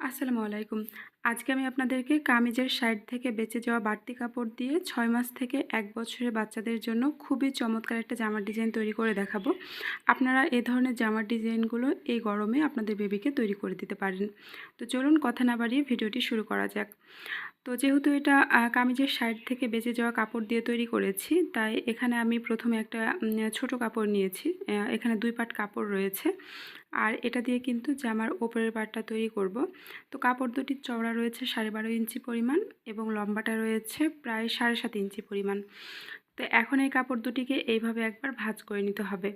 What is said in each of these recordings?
আসসালামু আলাইকুম। আজকে আমি আপনাদেরকে কামিজের সাইড থেকে বেঁচে যাওয়া বাড়তি কাপড় দিয়ে ছয় মাস থেকে এক বছরের বাচ্চাদের জন্য খুবই চমৎকার একটা জামার ডিজাইন তৈরি করে দেখাবো। আপনারা এ ধরনের জামার ডিজাইনগুলো এই গরমে আপনাদের বেবিকে তৈরি করে দিতে পারেন। তো চলুন কথা না বাড়িয়ে ভিডিওটি শুরু করা যাক। তো যেহেতু এটা কামিজের সাইড থেকে বেঁচে যাওয়া কাপড় দিয়ে তৈরি করেছি, তাই এখানে আমি প্রথমে একটা ছোট কাপড় নিয়েছি এখানে দুই পাট কাপড় রয়েছে। আর এটা দিয়ে কিন্তু জামার ওপরের পাটটা তৈরি করব, তো কাপড় দুটির চওড়া রয়েছে সাড়ে বারো ইঞ্চি পরিমাণ এবং লম্বাটা রয়েছে প্রায় সাড়ে সাত ইঞ্চি পরিমাণ। তো এখন এই কাপড় দুটিকে এইভাবে একবার ভাঁজ করে নিতে হবে।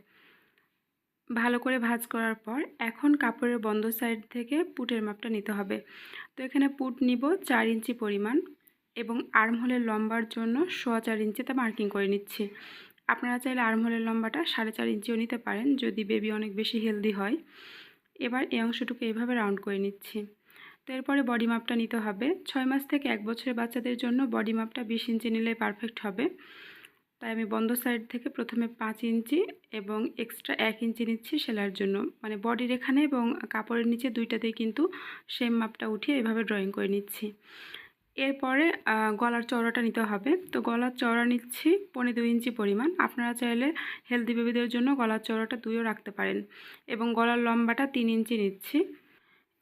ভালো করে ভাজ করার পর এখন কাপড়ের বন্ধ সাইড থেকে পুটের মাপটা নিতে হবে। তো এখানে পুট নিব চার ইঞ্চি পরিমাণ এবং আর্মহোলের লম্বার জন্য সোয়া চার ইঞ্চিতে মার্কিং করে নিচ্ছি। আপনারা চাইলে আর্মহোলের লম্বাটা সাড়ে চার ইঞ্চিও নিতে পারেন যদি বেবি অনেক বেশি হেলদি হয়। এবার এই অংশটুকু এইভাবে রাউন্ড করে নিচ্ছি। তো এরপরে বডি মাপটা নিতে হবে। ছয় মাস থেকে এক বছরের বাচ্চাদের জন্য বডি মাপটা বিশ ইঞ্চি নিলে পারফেক্ট হবে। তাই আমি বন্ধ সাইড থেকে প্রথমে পাঁচ ইঞ্চি এবং এক্সট্রা এক ইঞ্চি নিচ্ছি সেলার জন্য। মানে বডির এখানে এবং কাপড়ের নিচে দুইটাতেই কিন্তু সেম মাপটা উঠিয়ে এভাবে ড্রয়িং করে নিচ্ছি। এরপরে গলার চওড়াটা নিতে হবে। তো গলার চওড়া নিচ্ছি পনেরো দুই ইঞ্চি পরিমাণ। আপনারা চাইলে হেলদি বেবিদের জন্য গলার চওড়াটা দুইও রাখতে পারেন। এবং গলার লম্বাটা তিন ইঞ্চি নিচ্ছি।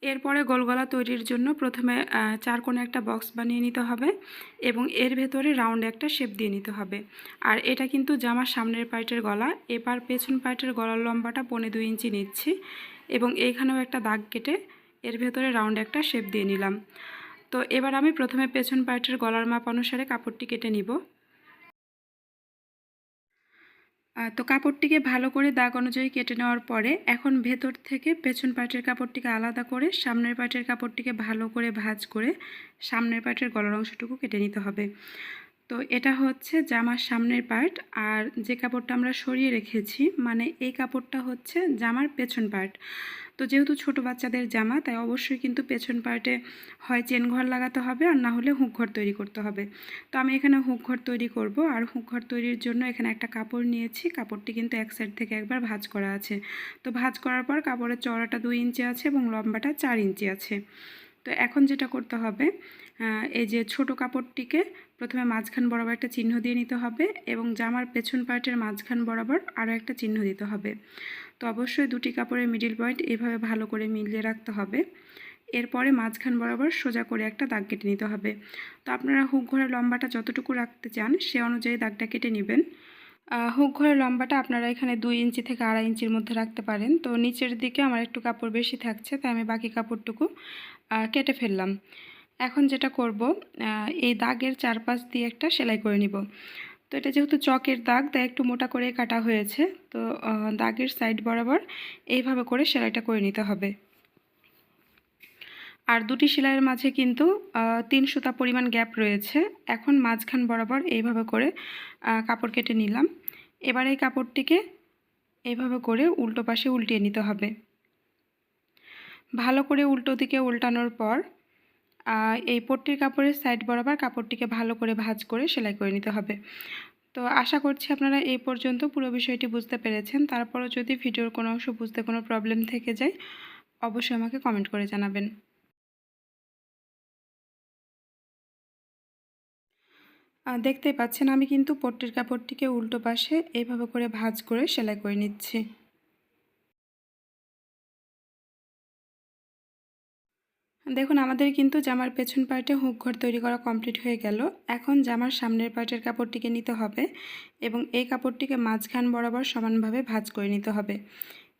এরপরে গোলগলা তৈরির জন্য প্রথমে চার কোণে একটা বক্স বানিয়ে নিতে হবে এবং এর ভেতরে রাউন্ড একটা শেপ দিয়ে নিতে হবে। আর এটা কিন্তু জামার সামনের পার্টের গলা এবার পেছন পার্টের গলার লম্বাটা পনে দুই ইঞ্চি নিচ্ছি এবং এইখানেও একটা দাগ কেটে এর ভেতরে রাউন্ড একটা শেপ দিয়ে নিলাম। তো এবার আমি প্রথমে পেছন পার্টের গলার মাপ অনুসারে কাপড়টি কেটে নিব। তো কাপড়টিকে ভালো করে দাগ অনুযায়ী কেটে নেওয়ার পরে এখন ভেতর থেকে পেছন পাটের কাপড়টিকে আলাদা করে সামনের পাটের কাপড়টিকে ভালো করে ভাজ করে সামনের পাটের গলার অংশটুকু কেটে নিতে হবে। তো এটা হচ্ছে জামার সামনের পার্ট আর যে কাপড়টা আমরা সরিয়ে রেখেছি মানে এই কাপড়টা হচ্ছে জামার পেছন পার্ট তো যেহেতু ছোট বাচ্চাদের জামা, তাই অবশ্যই কিন্তু পেছন পার্টে হয় চেন ঘর লাগাতে হবে, আর না হলে হুক ঘর তৈরি করতে হবে। তো আমি এখানে হুক ঘর তৈরি করব, আর হুক ঘর তৈরির জন্য এখানে একটা কাপড় নিয়েছি। কাপড়টি কিন্তু এক সাইড থেকে একবার ভাঁজ করা আছে। তো ভাঁজ করার পর কাপড়ের চওড়াটা দুই ইঞ্চি আছে এবং লম্বাটা চার ইঞ্চি আছে। তো এখন যেটা করতে হবে এই যে ছোট কাপড়টিকে প্রথমে মাঝখান বরাবর একটা চিহ্ন দিয়ে নিতে হবে এবং জামার পেছন পার্টের মাঝখান বরাবর আরও একটা চিহ্ন দিতে হবে। তো অবশ্যই দুটি কাপড়ের মিডিল পয়েন্ট এভাবে ভালো করে মিলিয়ে রাখতে হবে। এরপরে মাঝখান বরাবর সোজা করে একটা দাগ কেটে নিতে হবে। তো আপনারা হুক ঘরের লম্বাটা যতটুকু রাখতে চান সে অনুযায়ী দাগটা কেটে নেবেন। হুক ঘরের লম্বাটা আপনারা এখানে দুই ইঞ্চি থেকে আড়াই ইঞ্চির মধ্যে রাখতে পারেন। তো নিচের দিকে আমার একটু কাপড় বেশি থাকছে, তাই আমি বাকি কাপড়টুকু কেটে ফেললাম। এখন যেটা করব এই দাগের চারপাশ দিয়ে একটা সেলাই করে নিব। তো এটা যেহেতু চকের দাগ, তাই একটু মোটা করে কাটা হয়েছে। তো দাগের সাইড বরাবর এইভাবে করে সেলাইটা করে নিতে হবে। আর দুটি সেলাইয়ের মাঝে কিন্তু তিন সুতা পরিমাণ গ্যাপ রয়েছে। এখন মাঝখান বরাবর এইভাবে করে কাপড় কেটে নিলাম। এবার এই কাপড়টিকে এইভাবে করে উল্টো পাশে উল্টিয়ে নিতে হবে। ভালো করে উল্টো দিকে উল্টানোর পর এই পট্টির কাপড়ের সাইড বরাবর কাপড়টিকে ভালো করে ভাঁজ করে সেলাই করে নিতে হবে। তো আশা করছি আপনারা এই পর্যন্ত পুরো বিষয়টি বুঝতে পেরেছেন। তারপরও যদি ভিডিওর কোনো অংশ বুঝতে কোনো প্রবলেম থেকে যায় অবশ্যই আমাকে কমেন্ট করে জানাবেন। আহ, দেখতেই পাচ্ছেন আমি কিন্তু পট্টির কাপড়টিকে উল্টো পাশে এইভাবে করে ভাঁজ করে সেলাই করে নিচ্ছি। দেখুন, আমাদের কিন্তু জামার পেছন পার্টে হুক ঘর তৈরি করা কমপ্লিট হয়ে গেল। এখন জামার সামনের পার্টের কাপড়টিকে নিতে হবে এবং এই কাপড়টিকে মাঝখান বরাবর সমানভাবে ভাজ করে নিতে হবে।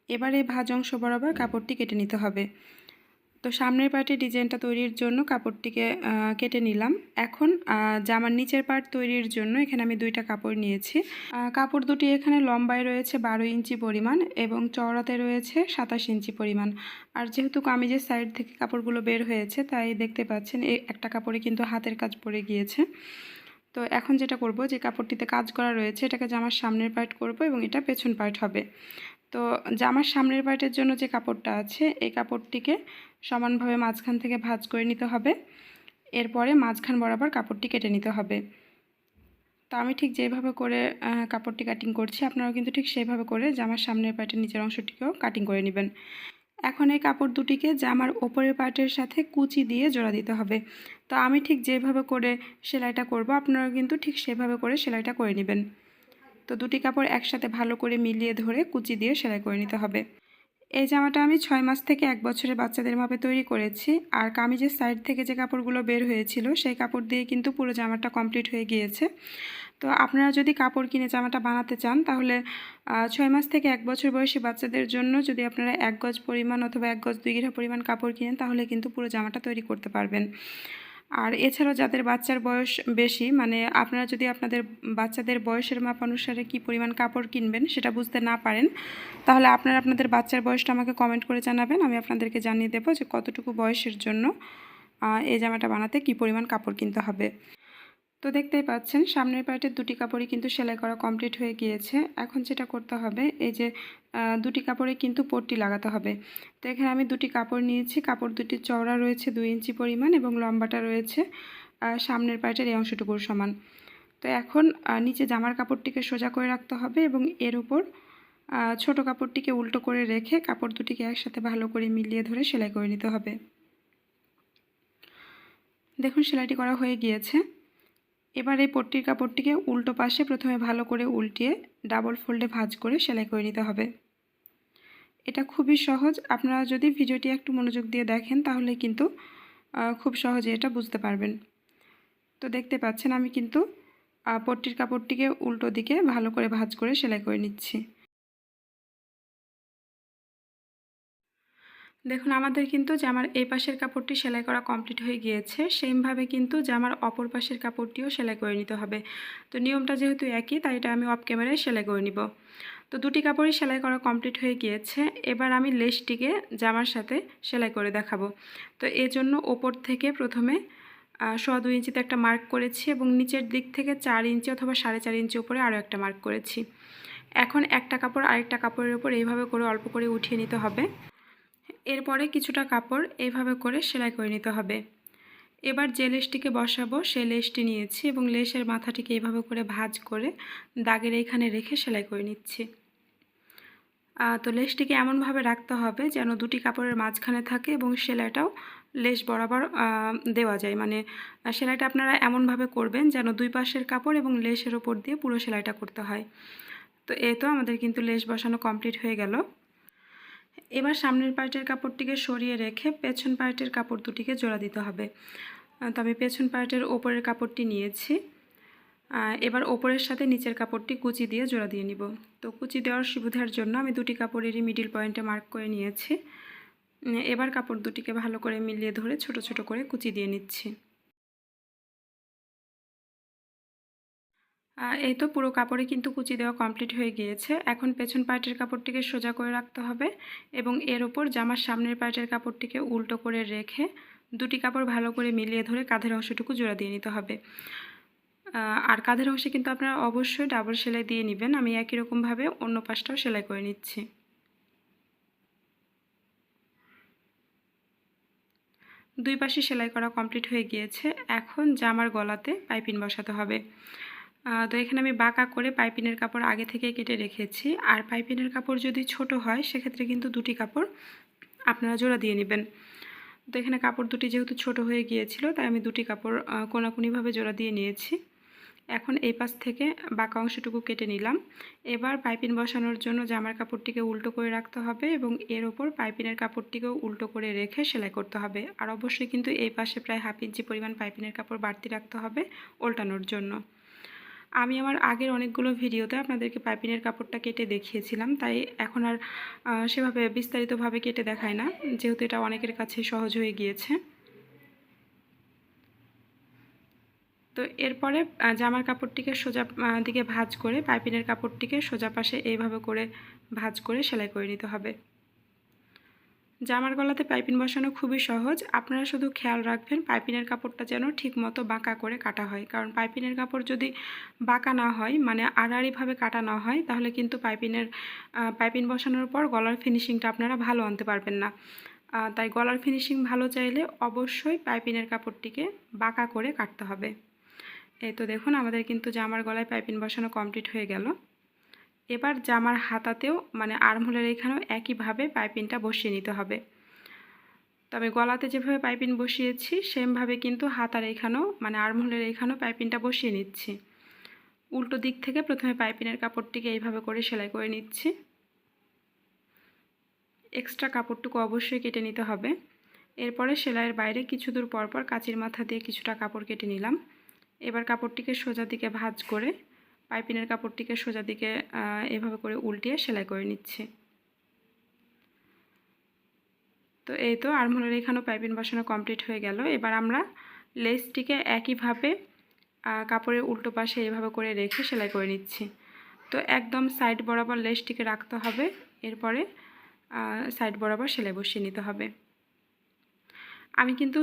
এবার এই ভাঁজ অংশ বরাবর কাপড়টি কেটে নিতে হবে। তো সামনের পার্টে ডিজাইনটা তৈরির জন্য কাপড়টিকে কেটে নিলাম। এখন জামার নিচের পার্ট তৈরির জন্য এখানে আমি দুইটা কাপড় নিয়েছি। কাপড় দুটি এখানে লম্বায় রয়েছে বারো ইঞ্চি পরিমাণ এবং চওড়াতে রয়েছে সাতাশ ইঞ্চি পরিমাণ। আর যেহেতু কামিজের সাইড থেকে কাপড়গুলো বের হয়েছে, তাই দেখতে পাচ্ছেন এই একটা কাপড়ে কিন্তু হাতের কাজ পড়ে গিয়েছে। তো এখন যেটা করব, যে কাপড়টিতে কাজ করা রয়েছে, এটাকে জামার সামনের পার্ট করব এবং এটা পেছন পার্ট হবে। তো জামার সামনের পার্টের জন্য যে কাপড়টা আছে, এই কাপড়টিকে সমানভাবে মাঝখান থেকে ভাঁজ করে নিতে হবে। এরপরে মাঝখান বরাবর কাপড়টি কেটে নিতে হবে। তো আমি ঠিক যেভাবে করে কাপড়টি কাটিং করছি, আপনারাও কিন্তু ঠিক সেইভাবে করে জামার সামনের পার্টের নিচের অংশটিকেও কাটিং করে নেবেন। এখন এই কাপড় দুটিকে জামার ওপরের পার্টের সাথে কুচি দিয়ে জোড়া দিতে হবে। তো আমি ঠিক যেভাবে করে সেলাইটা করব আপনারা কিন্তু ঠিক সেভাবে করে সেলাইটা করে নেবেন। তো দুটি কাপড় একসাথে ভালো করে মিলিয়ে ধরে কুচি দিয়ে সেলাই করে নিতে হবে। এই জামাটা আমি ছয় মাস থেকে এক বছরের বাচ্চাদের মাপে তৈরি করেছি। আর কামিজের সাইড থেকে যে কাপড়গুলো বের হয়েছিল, সেই কাপড় দিয়ে কিন্তু পুরো জামাটা কমপ্লিট হয়ে গিয়েছে। তো আপনারা যদি কাপড় কিনে জামাটা বানাতে চান, তাহলে ছয় মাস থেকে এক বছর বয়সী বাচ্চাদের জন্য যদি আপনারা এক গজ পরিমাণ অথবা এক গজ দুই গিরা পরিমাণ কাপড় কিনেন, তাহলে কিন্তু পুরো জামাটা তৈরি করতে পারবেন। আর এছাড়াও যাদের বাচ্চার বয়স বেশি মানে আপনারা যদি আপনাদের বাচ্চাদের বয়সের মাপ অনুসারে কী পরিমাণ কাপড় কিনবেন সেটা বুঝতে না পারেন, তাহলে আপনারা আপনাদের বাচ্চার বয়সটা আমাকে কমেন্ট করে জানাবেন, আমি আপনাদেরকে জানিয়ে দেবো যে কতটুকু বয়সের জন্য এই জামাটা বানাতে কী পরিমাণ কাপড় কিনতে হবে। তো দেখতেই পাচ্ছেন, সামনের পার্টের দুটি কাপড়ই কিন্তু সেলাই করা কমপ্লিট হয়ে গিয়েছে। এখন যেটা করতে হবে, এই যে দুটি কাপড়ে কিন্তু পট্টি লাগাতে হবে। তো এখানে আমি দুটি কাপড় নিয়েছি। কাপড় দুটি চওড়া রয়েছে দুই ইঞ্চি পরিমাণ এবং লম্বাটা রয়েছে সামনের পার্টের এই অংশটুকুর সমান। তো এখন নিচে জামার কাপড়টিকে সোজা করে রাখতে হবে এবং এর উপর ছোট কাপড়টিকে উল্টো করে রেখে কাপড় দুটিকে একসাথে ভালো করে মিলিয়ে ধরে সেলাই করে নিতে হবে। দেখুন, সেলাইটি করা হয়ে গিয়েছে। এবার এই পট্টির কাপড়টিকে উল্টো পাশে প্রথমে ভালো করে উল্টিয়ে ডাবল ফোল্ডে ভাঁজ করে সেলাই করে নিতে হবে। এটা খুবই সহজ। আপনারা যদি ভিডিওটি একটু মনোযোগ দিয়ে দেখেন, তাহলে কিন্তু খুব সহজে এটা বুঝতে পারবেন। তো দেখতে পাচ্ছেন, আমি কিন্তু পট্টির কাপড়টিকে উল্টো দিকে ভালো করে ভাঁজ করে সেলাই করে নিচ্ছি। দেখুন, আমাদের কিন্তু জামার এই পাশের কাপড়টি সেলাই করা কমপ্লিট হয়ে গিয়েছে। সেমভাবে কিন্তু জামার অপর পাশের কাপড়টিও সেলাই করে নিতে হবে। তো নিয়মটা যেহেতু একই, তাই এটা আমি অফ ক্যামেরায় সেলাই করে নিব। তো দুটি কাপড়ই সেলাই করা কমপ্লিট হয়ে গিয়েছে। এবার আমি লেসটিকে জামার সাথে সেলাই করে দেখাবো। তো এর জন্য ওপর থেকে প্রথমে সোয়া দুই ইঞ্চিতে একটা মার্ক করেছি এবং নিচের দিক থেকে চার ইঞ্চি অথবা সাড়ে চার ইঞ্চি উপরে আরও একটা মার্ক করেছি। এখন একটা কাপড় আরেকটা কাপড়ের ওপর এইভাবে করে অল্প করে উঠিয়ে নিতে হবে। এরপরে কিছুটা কাপড় এইভাবে করে সেলাই করে নিতে হবে। এবার যে লেসটিকে বসাবো সেই লেসটি নিয়েছি এবং লেসের মাথাটিকে এইভাবে করে ভাজ করে দাগের এইখানে রেখে সেলাই করে নিচ্ছি। তো লেসটিকে এমনভাবে রাখতে হবে যেন দুটি কাপড়ের মাঝখানে থাকে এবং সেলাইটাও লেস বরাবর দেওয়া যায়। মানে সেলাইটা আপনারা এমনভাবে করবেন যেন দুই পাশের কাপড় এবং লেসের ওপর দিয়ে পুরো সেলাইটা করতে হয়। তো এ তো আমাদের কিন্তু লেস বসানো কমপ্লিট হয়ে গেল। এবার সামনের পার্টের কাপড়টিকে সরিয়ে রেখে পেছন পার্টের কাপড় দুটিকে জোড়া দিতে হবে। তো আমি পেছন পার্টের ওপরের কাপড়টি নিয়েছি। এবার ওপরের সাথে নিচের কাপড়টি কুচি দিয়ে জোড়া দিয়ে নিব। তো কুচি দেওয়ার সুবিধার জন্য আমি দুটি কাপড়েরই মিডিল পয়েন্টে মার্ক করে নিয়েছি। এবার কাপড় দুটিকে ভালো করে মিলিয়ে ধরে ছোট ছোট করে কুচি দিয়ে নিচ্ছি। এই তো পুরো কাপড়ে কিন্তু কুচি দেওয়া কমপ্লিট হয়ে গিয়েছে। এখন পেছন পার্টের কাপড়টিকে সোজা করে রাখতে হবে এবং এর ওপর জামার সামনের পার্টের কাপড়টিকে উল্টো করে রেখে দুটি কাপড় ভালো করে মিলিয়ে ধরে কাঁধের অংশটুকু জোড়া দিয়ে নিতে হবে। আর কাঁধের অংশে কিন্তু আপনারা অবশ্যই ডাবল সেলাই দিয়ে নেবেন। আমি একই রকমভাবে অন্য পাশটাও সেলাই করে নিচ্ছি। দুই পাশে সেলাই করা কমপ্লিট হয়ে গিয়েছে। এখন জামার গলাতে পাইপিন বসাতে হবে। তো এখানে আমি বাঁকা করে পাইপিনের কাপড় আগে থেকে কেটে রেখেছি। আর পাইপিনের কাপড় যদি ছোট হয়, সেক্ষেত্রে কিন্তু দুটি কাপড় আপনারা জোড়া দিয়ে নেবেন। তো এখানে কাপড় দুটি যেহেতু ছোট হয়ে গিয়েছিল, তাই আমি দুটি কাপড় কোনাকুনিভাবে জোড়া দিয়ে নিয়েছি। এখন এই পাশ থেকে বাঁকা অংশটুকু কেটে নিলাম। এবার পাইপিন বসানোর জন্য জামার কাপড়টিকে উল্টো করে রাখতে হবে এবং এর ওপর পাইপিনের কাপড়টিকেও উল্টো করে রেখে সেলাই করতে হবে। আর অবশ্যই কিন্তু এই পাশে প্রায় হাফ ইঞ্চি পরিমাণ পাইপিনের কাপড় বাড়তি রাখতে হবে উল্টানোর জন্য। আমি আমার আগের অনেকগুলো ভিডিওতে আপনাদেরকে পাইপিনের কাপড়টা কেটে দেখিয়েছিলাম, তাই এখন আর সেভাবে বিস্তারিতভাবে কেটে দেখায় না। যেহেতু এটা অনেকের কাছে সহজ হয়ে গিয়েছে। তো এরপরে জামার কাপড়টিকে সোজা দিকে ভাজ করে পাইপিনের কাপড়টিকে সোজা পাশে এইভাবে করে ভাজ করে সেলাই করে নিতে হবে। জামার গলাতে পাইপিন বসানো খুবই সহজ। আপনারা শুধু খেয়াল রাখবেন পাইপিনের কাপড়টা যেন ঠিক মতো বাঁকা করে কাটা হয়। কারণ পাইপিনের কাপড় যদি বাঁকা না হয় মানে আড়াআড়িভাবে কাটা না হয়, তাহলে কিন্তু পাইপিনের পাইপিন বসানোর পর গলার ফিনিশিংটা আপনারা ভালো আনতে পারবেন না। তাই গলার ফিনিশিং ভালো চাইলে অবশ্যই পাইপিনের কাপড়টিকে বাঁকা করে কাটতে হবে। এই তো দেখুন, আমাদের কিন্তু জামার গলায় পাইপিন বসানো কমপ্লিট হয়ে গেল। এবার জামার হাতাতেও মানে আর্মহোলের এখানেও একইভাবে পাইপিংটা বসিয়ে নিতে হবে। তো আমি গলাতে যেভাবে পাইপিং বসিয়েছি, সেমভাবে কিন্তু হাতার এখানেও মানে আর্মহোলের এখানেও পাইপিংটা বসিয়ে নিচ্ছি। উল্টো দিক থেকে প্রথমে পাইপিনের কাপড়টিকে এইভাবে করে সেলাই করে নিচ্ছি। এক্সট্রা কাপড়টুকু অবশ্যই কেটে নিতে হবে। এরপরে সেলাইয়ের বাইরে কিছু দূর পর পর কাচির মাথা দিয়ে কিছুটা কাপড় কেটে নিলাম। এবার কাপড়টিকে সোজা দিকে ভাঁজ করে পাইপিনের কাপড়টিকে সোজা দিকে এভাবে করে উল্টিয়ে সেলাই করে নিচ্ছি। তো এই তো আর্মহোলের এখানেও পাইপিন বসানো কমপ্লিট হয়ে গেল। এবার আমরা লেসটিকে একইভাবে কাপড়ের উল্টো পাশে এভাবে করে রেখে সেলাই করে নিচ্ছি। তো একদম সাইড বরাবর লেসটিকে রাখতে হবে। এরপরে সাইড বরাবর সেলাই বসিয়ে নিতে হবে। আমি কিন্তু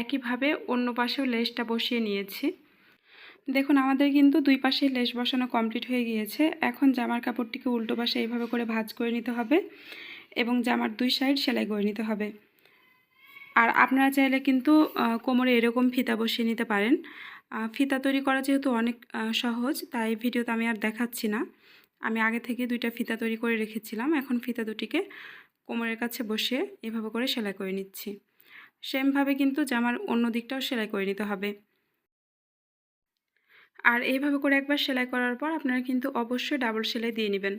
একইভাবে অন্য পাশেও লেসটা বসিয়ে নিয়েছি। দেখুন, আমাদের কিন্তু দুই পাশে লেস বসানো কমপ্লিট হয়ে গিয়েছে। এখন জামার কাপড়টিকে উল্টো পাশে এইভাবে করে ভাজ করে নিতে হবে এবং জামার দুই সাইড সেলাই করে নিতে হবে। আর আপনারা চাইলে কিন্তু কোমরে এরকম ফিতা বসিয়ে নিতে পারেন। ফিতা তৈরি করা যেহেতু অনেক সহজ, তাই ভিডিওতে আমি আর দেখাচ্ছি না। আমি আগে থেকে দুইটা ফিতা তৈরি করে রেখেছিলাম। এখন ফিতা দুটিকে কোমরের কাছে বসিয়ে এভাবে করে সেলাই করে নিচ্ছি। সেমভাবে কিন্তু জামার অন্য দিকটাও সেলাই করে নিতে হবে। আর এইভাবে করে একবার সেলাই করার পর আপনারা কিন্তু অবশ্যই ডাবল সেলাই দিয়ে নেবেন।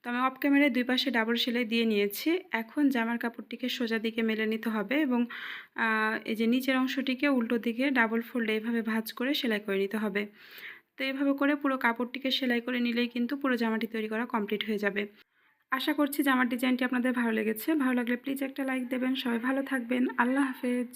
তো আমি অফ ক্যামেরায় দুই পাশে ডাবল সেলাই দিয়ে নিয়েছি। এখন জামার কাপড়টিকে সোজা দিকে মেলে নিতে হবে এবং এই যে নিচের অংশটিকে উল্টো দিকে ডাবল ফোল্ডে এইভাবে ভাঁজ করে সেলাই করে নিতে হবে। তো এইভাবে করে পুরো কাপড়টিকে সেলাই করে নিলেই কিন্তু পুরো জামাটি তৈরি করা কমপ্লিট হয়ে যাবে। আশা করছি যে আমার ডিজাইনটি আপনাদের ভালো লেগেছে। ভালো লাগলে প্লিজ একটা লাইক দেবেন। সবাই ভালো থাকবেন। আল্লাহ হাফেজ।